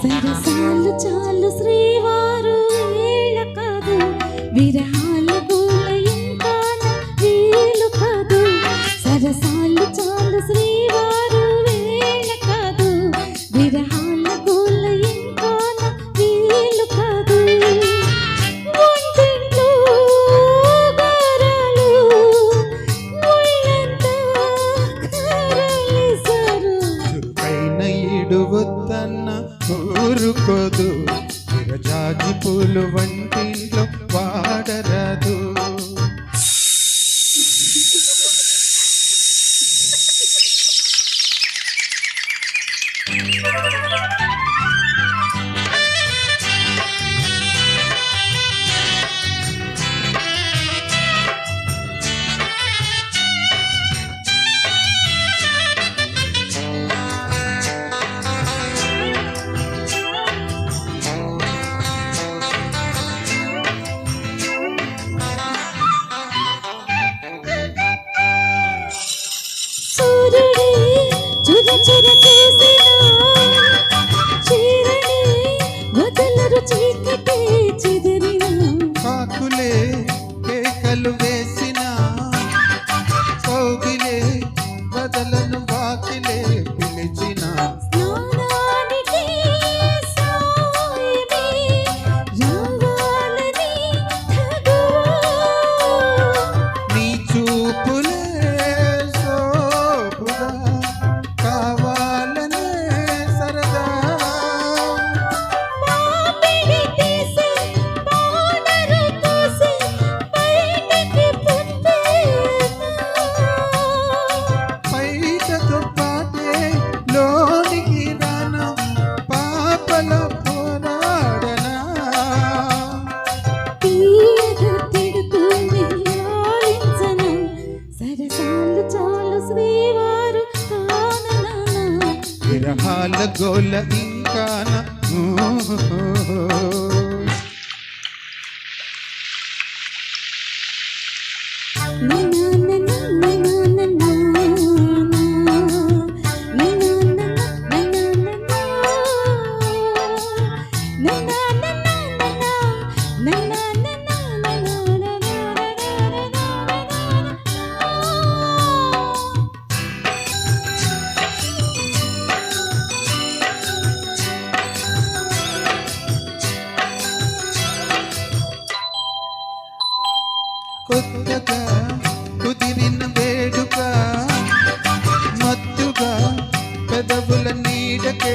సరసాలు చాలు శ్రీవారు వీళ్ళ కాదు విరా వాడరాదు. veces విరహాల గోల ఇంకాన వేడుక. మత్తుగా పెదవుల నీడకే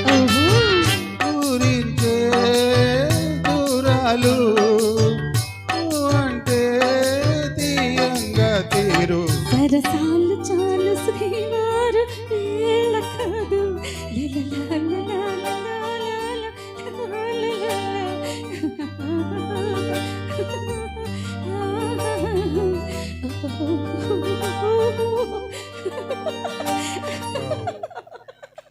ప్రేమలు అంటే తీయంగా తీరు. సరసాలు